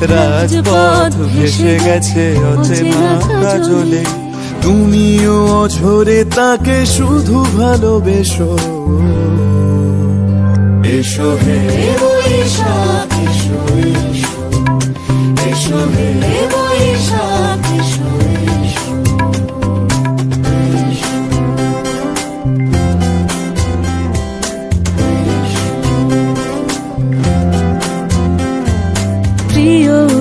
রাজপথ ভেসে গেছে অচেনা কাজলে। তুমিও অঝরে তাকে শুধু ভালোবেসো। এসো হে। এসো।